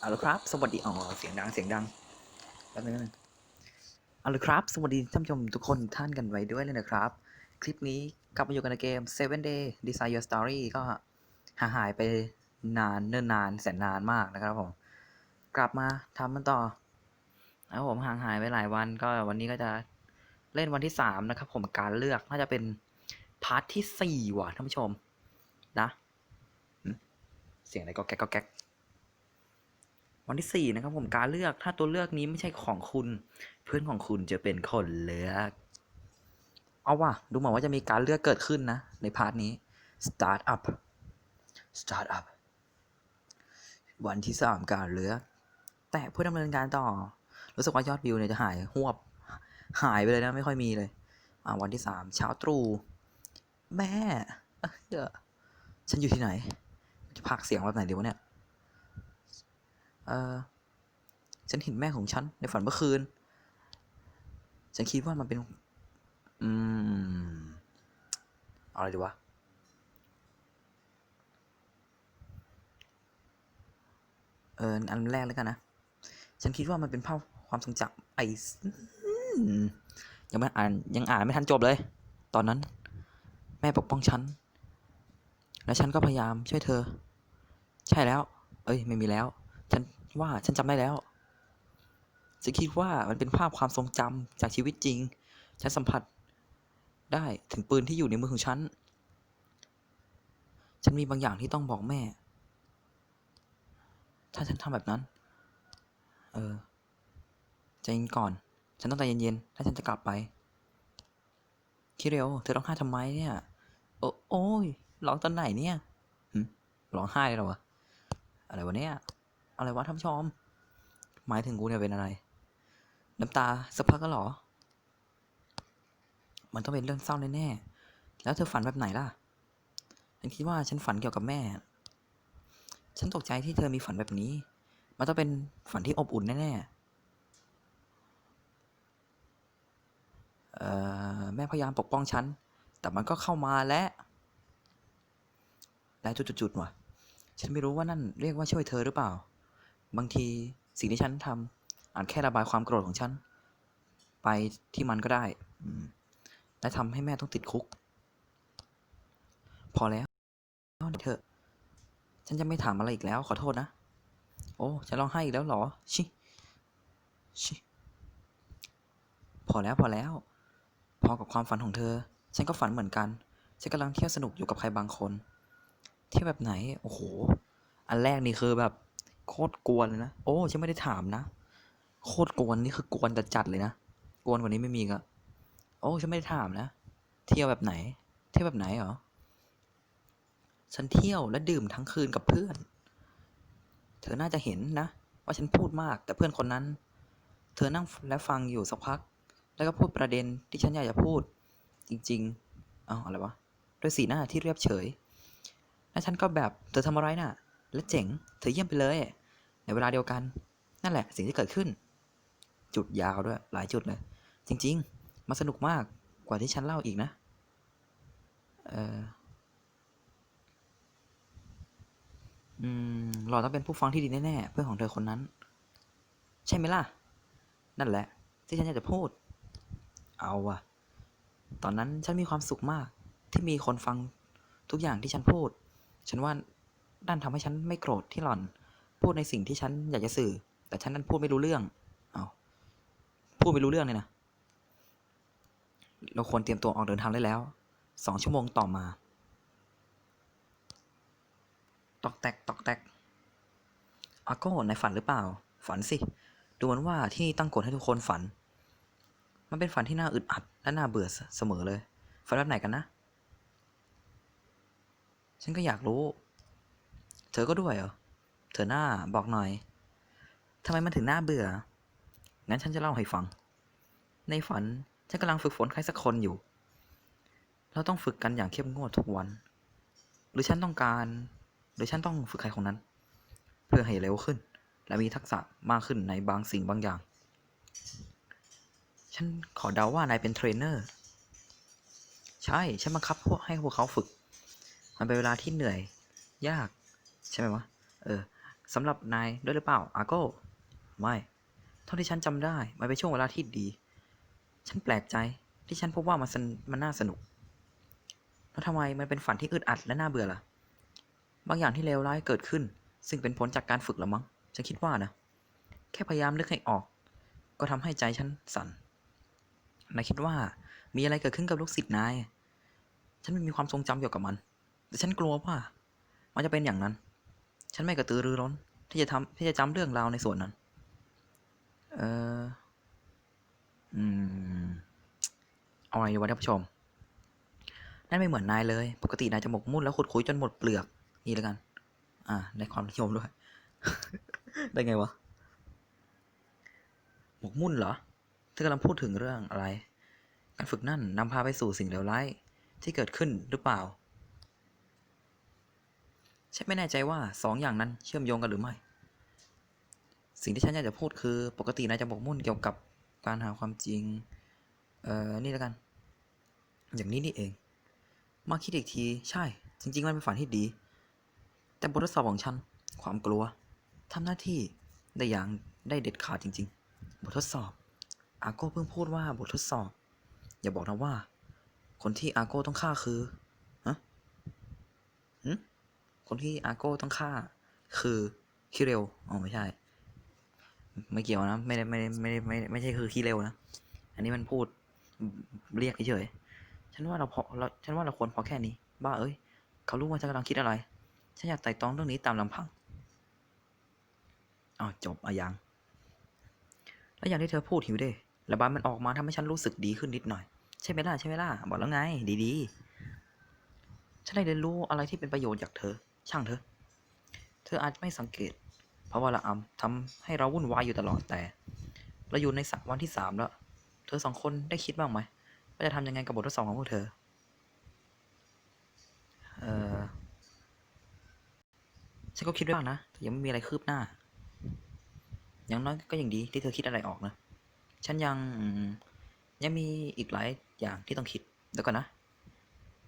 เอาละครับ สวัสดี อ๋อ เสียงดัง เสียงดังแป๊บนึงนะเอาละครับ สวัสดีท่านผู้ชมทุกคนท่านกันไว้ด้วยเลยนะครับ คลิปนี้กลับมาอยู่กันในเกม Seven Day Design Your Story ก็ห่างหายไปนานเนิ่นนานแสนนานมากนะครับผม กลับมาทำมันต่อแล้วผมห่างหายไปหลายวันก็วันนี้ก็จะเล่นวันที่สามนะครับผมการเลือกน่าจะเป็นพาร์ทที่สี่ว่ะท่านผู้ชม นะ เสียงอะไรก็แก๊กก็แก๊ก วันที่สี่นะครับผมการเลือกถ้าตัวเลือกนี้ไม่ใช่ของคุณ เพื่อนของคุณจะเป็นคนเลือก เอาว่ะดูเหมือนว่าจะมีการเลือกเกิดขึ้นนะ ในพาร์ทนี้ start up start up วันที่สามการเลือก แต่เพื่อดำเนินการต่อ รู้สึกว่ายอดวิวเนี่ยจะหายหวบหายไปเลยนะ ไม่ค่อยมีเลยอ่าวันที่สามเช้าตรู่แม่เอ้ยเดี๋ยวฉันอยู่ที่ไหนจะพากเสียงแบบไหนดีวะเนี่ย เออฉันเห็นแม่ของฉันในฝันเมื่อคืน ฉันคิดว่ามันเป็น อืมออะไรดีวะ เออ อันแรกแล้วกันนะ ฉันคิดว่ามันเป็นภาพความทรงจำไอ้ยังไม่อ่านยังอ่านไม่ทันจบเลย ตอนนั้น แม่ปกป้องฉัน และฉันก็พยายามช่วยเธอ ใช่แล้ว เอ้ย ไม่มีแล้ว ว่าฉันจำได้แล้วฉันคิดว่ามันเป็นภาพความทรงจำจากชีวิตจริง ฉันสัมผัสได้ถึงปืนที่อยู่ในมือของฉัน ฉันมีบางอย่างที่ต้องบอกแม่ ถ้าฉันทำแบบนั้น เออใจเย็นก่อน ฉันต้องใจเย็นๆ ถ้าฉันจะกลับไป คิเร็ว เธอร้องไห้ทำไมเนี่ย โอ้โอ้ยร้องตอนไหนเนี่ยร้องไห้เลยเหรอวะ อะไรวะเนี่ย อะไรวะท่านผู้ชมหมายถึงกูเนี่ยเป็นอะไร น้ำตาสักพักก็หรอ มันต้องเป็นเรื่องเศร้าแน่ๆแล้วเธอฝันแบบไหนล่ะ ฉันคิดว่าฉันฝันเกี่ยวกับแม่ ฉันตกใจที่เธอมีฝันแบบนี้ มันต้องเป็นฝันที่อบอุ่นแน่ๆแม่พยายามปกป้องฉัน แต่มันก็เข้ามาและและจุดๆๆว่ะ ฉันไม่รู้ว่านั่นเรียกว่าช่วยเธอหรือเปล่า บางทีสิ่งที่ฉันทำอาจแค่ระบายความโกรธของฉัน ไปที่มันก็ได้ และทำให้แม่ต้องติดคุก พอแล้วเถอะ ฉันจะไม่ถามอะไรอีกแล้ว ขอโทษนะ โอ้ฉันร้องไห้อีกแล้วเหรอ ชิ ชิ พอแล้วพอแล้ว พอกับความฝันของเธอ ฉันก็ฝันเหมือนกัน ฉันกำลังเที่ยวสนุกอยู่กับใครบางคน เที่ยวแบบไหน โอ้โห อันแรกนี่คือแบบ โคตรกวนเลยนะ โอ้ฉันไม่ได้ถามนะ โคตรกวนนี่คือกวนจัดๆเลยนะ กวนกว่านี้ไม่มีก็โอ้ฉันไม่ได้ถามนะ เที่ยวแบบไหน เที่ยวแบบไหนเหรอ ฉันเที่ยวและดื่มทั้งคืนกับเพื่อน เธอน่าจะเห็นนะ ว่าฉันพูดมาก แต่เพื่อนคนนั้น เธอนั่งและฟังอยู่สักพัก แล้วก็พูดประเด็นที่ฉันอยากจะพูด จริงๆ เอาอะไรวะ ด้วยสีหน้าที่เรียบเฉย แล้วฉันก็แบบ เธอทำอะไรน่ะ และเจ๋งเธอเยี่ยมไปเลย ในเวลาเดียวกัน นั่นแหละสิ่งที่เกิดขึ้น จุดยาวด้วยหลายจุดเลย จริง ๆ มันสนุกมากกว่าที่ฉันเล่าอีกนะ เอออืมหล่อต้องเป็นผู้ฟังที่ดีแน่ๆเพื่อนของเธอคนนั้น ใช่ไหมล่ะ นั่นแหละ ที่ฉันอยากจะพูด เอาวะตอนนั้นฉันมีความสุขมากที่มีคนฟังทุกอย่างที่ฉันพูด ฉันว่า นั่นทำให้ฉันไม่โกรธที่หล่อน พูดในสิ่งที่ฉันอยากจะสื่อ แต่ฉันนั้นพูดไม่รู้เรื่อง เอาพูดไม่รู้เรื่องเลยนะ เราควรเตรียมตัวออกเดินทางได้แล้ว สองชั่วโมงต่อมา ตอกแตกตอกแตกอาโก้ในฝันหรือเปล่า ฝันสิ ดูเหมือนว่าที่นี่ตั้งกฎให้ทุกคนฝัน มันเป็นฝันที่น่าอึดอัดและน่าเบื่อเสมอเลย ฝันแบบไหนกันนะ ฉันก็อยากรู้ ธอก็ด้วยเหรอ เธอหน้าบอกหน่อย ทำไมมันถึงหน่าเบื่อ งั้นฉันจะเล่าให้ฟัง ในฝันฉันกำลังฝึกฝนใครสักคนอยู่ เราต้องฝึกกันอย่างเข้มงวดทุกวัน หรือฉันต้องการ หรือฉันต้องฝึกใครคนนั้น เพื่อให้เร็วขึ้น และมีทักษะมากขึ้นในบางสิ่งบางอย่าง ฉันขอเดาว่านายเป็นเทรนเนอร์ ใช่ ฉันบังคับพวกให้พวกเขาฝึก มันเป็นเวลาที่เหนื่อย ยาก ช่ไหมวะ เออสำหรับนายด้วยหรือเปล่า อาโก้ ไม่ เท่าที่ฉันจำได้ มันเป็นช่วงเวลาที่ดี ฉันแปลกใจที่ฉันพบว่ามันนมันน่าสนุก แล้วทำไมมันเป็นฝันที่อึดอัดและน่าเบื่อล่ะ บางอย่างที่เลวร้ายเกิดขึ้น ซึ่งเป็นผลจากการฝึกละมั้ง ฉันคิดว่านะ แค่พยายามนึกให้ออก ก็ทำให้ใจฉันสั่น นายคิดว่ามีอะไรเกิดขึ้นกับลูกศิษย์นาย ฉันไม่มีความทรงจำเกี่ยวกับมัน แต่ฉันกลัวว่า มันจะเป็นอย่างนั้น ฉันไม่กระตือรือร้น ที่จะทำที่จะจำเรื่องราวในส่วนนั้น เอออืมเอาไงดีวะท่านผู้ชม นั่นไม่เหมือนนายเลย ปกตินายจะหมกมุ่นแล้วขุดคุยจนหมดเปลือก นี่แล้วกัน อ่าในความนิยมด้วย ได้ไงวะ หมกมุ่นเหรอเธอกำลังพูดถึงเรื่องอะไร การฝึกนั่นนำพาไปสู่สิ่งเลวร้ายที่เกิดขึ้นหรือเปล่า ฉันไม่แน่ใจว่าสองอย่างนั้นเชื่อมโยงกันหรือไม่ สิ่งที่ฉันอยากจะพูดคือ ปกตินายจะหมกมุ่นเกี่ยวกับการหาความจริง เอ่อ นี่แล้วกัน อย่างนี้นี่เอง มาคิดอีกที ใช่ จริง ๆ มันเป็นฝันที่ดี แต่บททดสอบของฉัน ความกลัวทำหน้าที่ได้อย่างได้เด็ดขาดจริง ๆ บททดสอบ อาโก้เพิ่งพูดว่าบททดสอบ อย่าบอกนะว่า คนที่อาโก้ต้องฆ่าคือ คนที่อาโก้ต้องฆ่า คือคิเรลอ๋อไม่ใช่ ไม่เกี่ยวนะ ไม่ได้ไม่ได้ไม่ได้ไม่ไม่ใช่คือคิเรลนะ อันนี้มันพูดเรียกเฉยฉันว่าเราพอเราฉันว่าเราควรพอแค่นี้ บ้าเอ้ย เขารู้ว่าฉันกำลังคิดอะไร ฉันอยากไต่ตองเรื่องนี้ตามลำพังอ้าวจบอะยัง แล้วอย่างที่เธอพูดหิวเด้ระบายมันออกมาทำให้ฉันรู้สึกดีขึ้นนิดหน่อย ใช่ไหมล่ะใช่ไหมล่ะ บอกแล้วไง ดีๆฉันได้เรียนรู้อะไรที่เป็นประโยชน์จากเธอ ช่างเธอเธออาจไม่สังเกต เพราะว่าละอำทำให้เราวุ่นวายอยู่ตลอดแต่ เราอยู่ในสักวันที่สามแล้ว เธอสองคนได้คิดบ้างไหมว่าจะทำยังไงกับบททดสอบของพวกเธอ เออฉันก็คิดไว้บ้างนะแต่ยังไม่มีอะไรคืบหน้า อย่างน้อยก็ยังดีที่เธอคิดอะไรออกนะ ฉันยังยังมีอีกหลายอย่างที่ต้องคิดเดี๋ยวก่อนนะ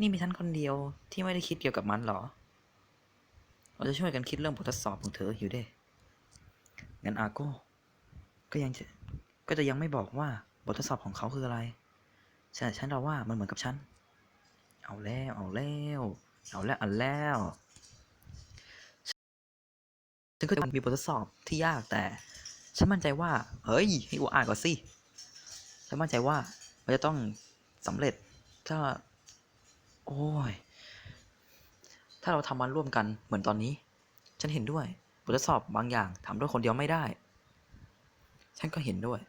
นี่มีฉันคนเดียวที่ไม่ได้คิดเกี่ยวกับมันหรอ เราจะช่วยกันคิดเรื่องบททดสอบของเธออยู่เด้งั้นอาโก้ก็ยังจะก็จะยังไม่บอกว่าบททดสอบของเขาคืออะไรใช่ฉันเราว่ามันเหมือนกับฉัน เอาแล้ว เอาแล้ว เอาแล้ว เอาแล้วฉันก็จะมีบททดสอบที่ยากแต่ ฉันมั่นใจว่า เฮ้ย ให้กูอ่านก่อนสิ ฉันมั่นใจว่ามันจะต้องสำเร็จถ้า โอ้ย ถ้าเราทำมันร่วมกันเหมือนตอนนี้ ฉันเห็นด้วย บททดสอบบางอย่างทำด้วยคนเดียวไม่ได้ ฉันก็เห็นด้วย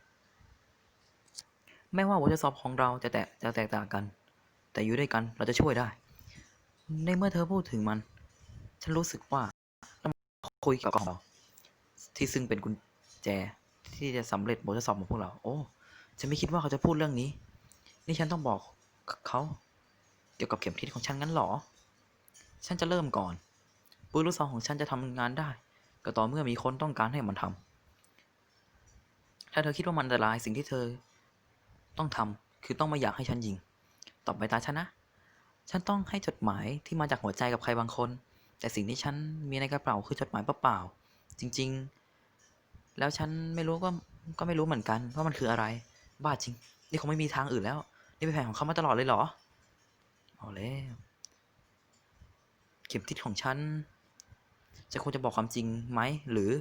ไม่ว่าบททดสอบของเราจะแตกจะแตกต่างกัน แต่อยู่ด้วยกันเราจะช่วยได้ ในเมื่อเธอพูดถึงมัน ฉันรู้สึกว่าต้องคุยกับเรา ที่ซึ่งเป็นกุญแจที่จะสำเร็จบททดสอบของพวกเรา โอ้ฉันไม่คิดว่าเขาจะพูดเรื่องนี้ นี่ฉันต้องบอกเขา เกี่ยวกับเข็มทิศของฉันงั้นหรอ ฉันจะเริ่มก่อน ปืนลูกซองของฉันจะทำงานได้ ก็ต่อเมื่อมีคนต้องการให้มันทำถ้าเธอคิดว่ามันอันตรายสิ่งที่เธอ ต้องทำคือต้องไม่อยากให้ฉันยิงตอบไปตาฉันนะ ฉันต้องให้จดหมายที่มาจากหัวใจกับใครบางคน แต่สิ่งที่ฉันมีในกระเป๋าคือจดหมายเปล่าๆจริง ๆ แล้วฉันไม่รู้ก็ก็ไม่รู้เหมือนกันว่ามันคืออะไร บ้าจริง นี่คงไม่มีทางอื่นแล้ว นี่เป็นแผนของเขามาตลอดเลยเหรอเอาแล้ว เข็มทิศของฉันจะควรจะบอกความจริงไหมหรือ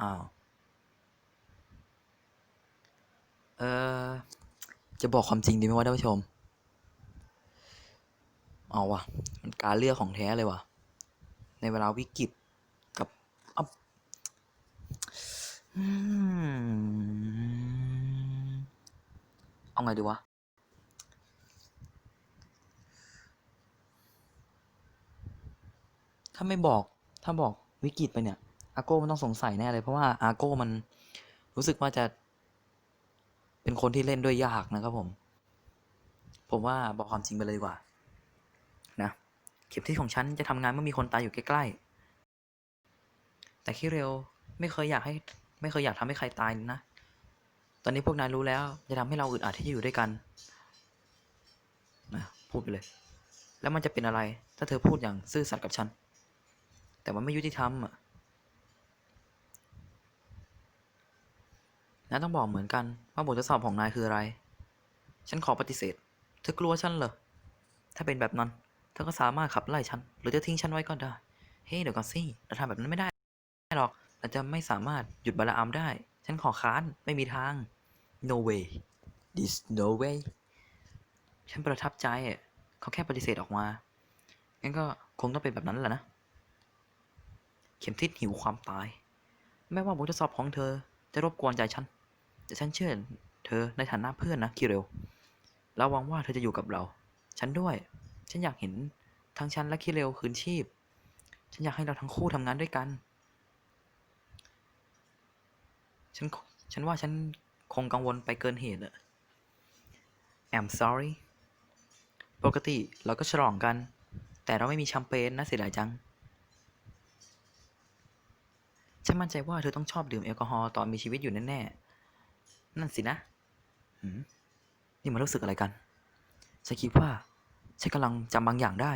อ้าวเออจะบอกความจริงดีไหมวะท่านผู้ชมเอาวะมันการเลือกของแท้เลยว่ะในเวลาวิกฤตกับอัพอืมเอาไงดีวะ ถ้าไม่บอกถ้าบอกวิกฤตไปเนี่ยอาโก้มันต้องสงสัยแน่เลยเพราะว่าอาโก้มันรู้สึกว่าจะ เป็นคนที่เล่นด้วยยากนะครับผม ผมว่าบอกความจริงไปเลยดีกว่า นะ เข็มทิศของฉันจะทำงานเมื่อมีคนตายอยู่ใกล้ๆ แต่คิเรลไม่เคยอยากให้ ไม่เคยอยากทำให้ใครตายนะ ตอนนี้พวกนายรู้แล้ว จะทำให้เราอึดอัดที่จะอยู่ด้วยกัน นะพูดไปเลย แล้วมันจะเป็นอะไร ถ้าเธอพูดอย่างซื่อสัตย์กับฉัน แต่มันไม่ยุติธรรมอะนายต้องบอกเหมือนกันว่าบททดสอบของนายคืออะไร ฉันขอปฏิเสธ เธอกลัวฉันเหรอ ถ้าเป็นแบบนั้น เธอก็สามารถขับไล่ฉัน หรือจะทิ้งฉันไว้ก็ได้ เฮ้เดี๋ยวก่อนสิเราทำแบบนั้นไม่ได้หรอก เราจะไม่สามารถหยุดบาราอัมได้ ฉันขอค้าน ไม่มีทาง no way this no way ฉันประทับใจเขาแค่ปฏิเสธออกมา งั้นก็คงต้องเป็นแบบนั้นแหละนะ เข็มทิศหิวความตายไม่ว่าบททดสอบของเธอจะรบกวนใจฉัน แต่ฉันเชื่อเธอในฐานะเพื่อนนะคิเรลเราหวังว่าเธอจะอยู่กับเรา ฉันด้วย ฉันอยากเห็นทั้งฉันและคิเรลคืนชีพ ฉันอยากให้เราทั้งคู่ทำงานด้วยกัน ฉัน ฉันว่าฉันคงกังวลไปเกินเหตุอะ I'm sorry ปกติเราก็ฉลองกัน แต่เราไม่มีแชมเปญนะเสียดายจัง ฉันมั่นใจว่าเธอต้องชอบดื่มแอลกอฮอล์ตอนมีชีวิตอยู่แน่ๆ นั่นสินะหืมนี่มันรู้สึกอะไรกัน ฉันคิดว่า ฉันกำลังจำบางอย่างได้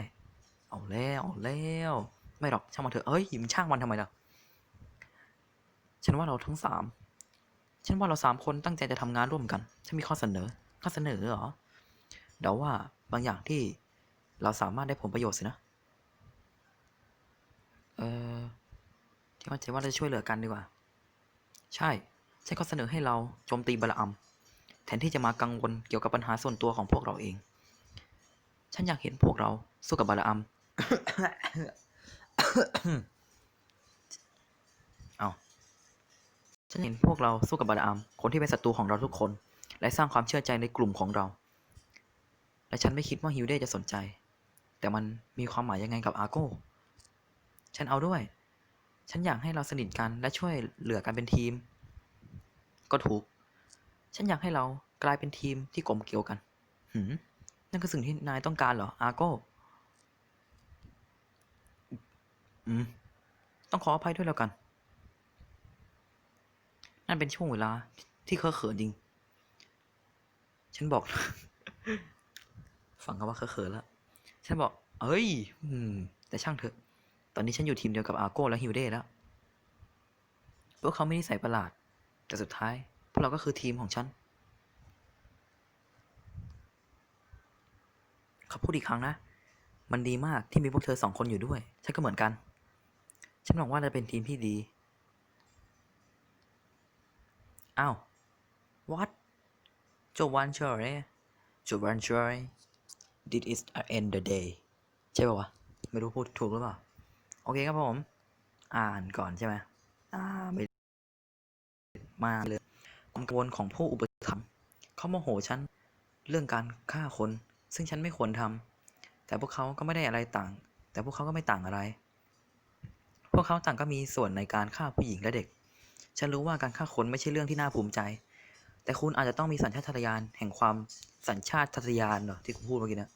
เอาแล้วเอาแล้ว ไม่หรอกช่างมันเถอะเอ้ยมันช่างมันทำไมล่ะ ฉันว่าเราทั้งสาม ฉันว่าเราสามคนตั้งใจจะทำงานร่วมกัน ฉันมีข้อเสนอ ข้อเสนอเหรอ เดาว่าบางอย่างที่เราสามารถได้ผลประโยชน์สินะ เออ ที่ว่าใจว่าเราจะช่วยเหลือกันดีกว่า ใช่ฉันก็เสนอให้เราโจมตีบาลาอัมแทนที่จะมากังวลเกี่ยวกับปัญหาส่วนตัวของพวกเราเอง ฉันอยากเห็นพวกเราสู้กับบาลาอัมเอาฉันเห็นพวกเราสู้กับบาลาอัมคนที่เป็นศัตรูของเราทุกคน และสร้างความเชื่อใจในกลุ่มของเรา และฉันไม่คิดว่าฮิวเดจะสนใจ แต่มันมีความหมายยังไงกับอาโก้ ฉันเอาด้วย ฉันอยากให้เราสนิทกันและช่วยเหลือกันเป็นทีม ก็ถูก ฉันอยากให้เรากลายเป็นทีมที่กลมเกลียวกันหืมนั่นคือสิ่งที่นายต้องการเหรอ อาโก้อืม ต้องขออภัยด้วยแล้วกัน นั่นเป็นช่วงเวลาที่เคอะเขินจริง ฉันบอก ฟังคำว่าเคอะเขินแล้ว ฉันบอก เอ้ย อืม แต่ช่างเถอะ ตอนนี้ฉันอยู่ทีมเดียวกับอาโก้และฮิวเด้แล้ว พวกเขาไม่ได้ใส่ประหลาด แต่สุดท้าย พวกเราก็คือทีมของฉัน เขาพูดอีกครั้งนะ มันดีมากที่มีพวกเธอสองคนอยู่ด้วย ฉันก็เหมือนกัน ฉันหวังว่าจะเป็นทีมที่ดี อ้าว what จบวันเฉยจบวันเฉย this is the end the day ใช่ป่าวะ ไม่รู้พูดถูกหรือเปล่า โอเคครับผม อ่านก่อนใช่ไหมอ่าไม่มาเลยความกังวลของผู้อุปถัมภ์เขาโมโหฉันเรื่องการฆ่าคน ซึ่งฉันไม่ควรทำแต่พวกเขาก็ไม่ได้อะไรต่าง แต่พวกเขาก็ไม่ต่างอะไร พวกเขาต่างก็มีส่วนในการฆ่าผู้หญิงและเด็ก ฉันรู้ว่าการฆ่าคนไม่ใช่เรื่องที่น่าภูมิใจ แต่คุณอาจจะต้องมีสัญชาตญาณแห่งความสัญชาตญาณเหรอที่คุณพูดเมื่อกี้นะ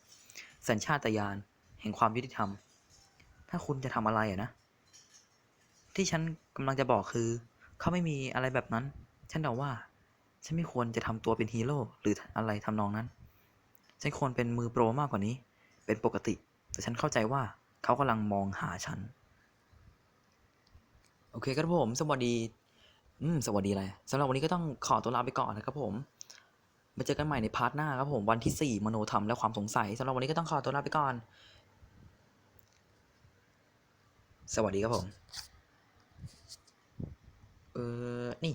สัญชาตญาณแห่งความยุติธรรม ถ้าคุณจะทำอะไรอะนะ ที่ฉันกำลังจะบอกคือ เขาไม่มีอะไรแบบนั้น ฉันเดาว่า ฉันไม่ควรจะทำตัวเป็นฮีโร่หรืออะไรทำนองนั้น ฉันควรเป็นมือโปรมากกว่านี้ เป็นปกติ แต่ฉันเข้าใจว่าเขากำลังมองหาฉัน โอเคครับผม สวัสดี อืม สวัสดีอะไรสำหรับวันนี้ก็ต้องขอตัวลาไปก่อนนะครับผมมาเจอกันใหม่ในพาร์ทหน้าครับผมวันที่ 4 มโนธรรมและความสงสัยสำหรับวันนี้ก็ต้องขอตัวลาไปก่อน สวัสดีครับผม เออนี่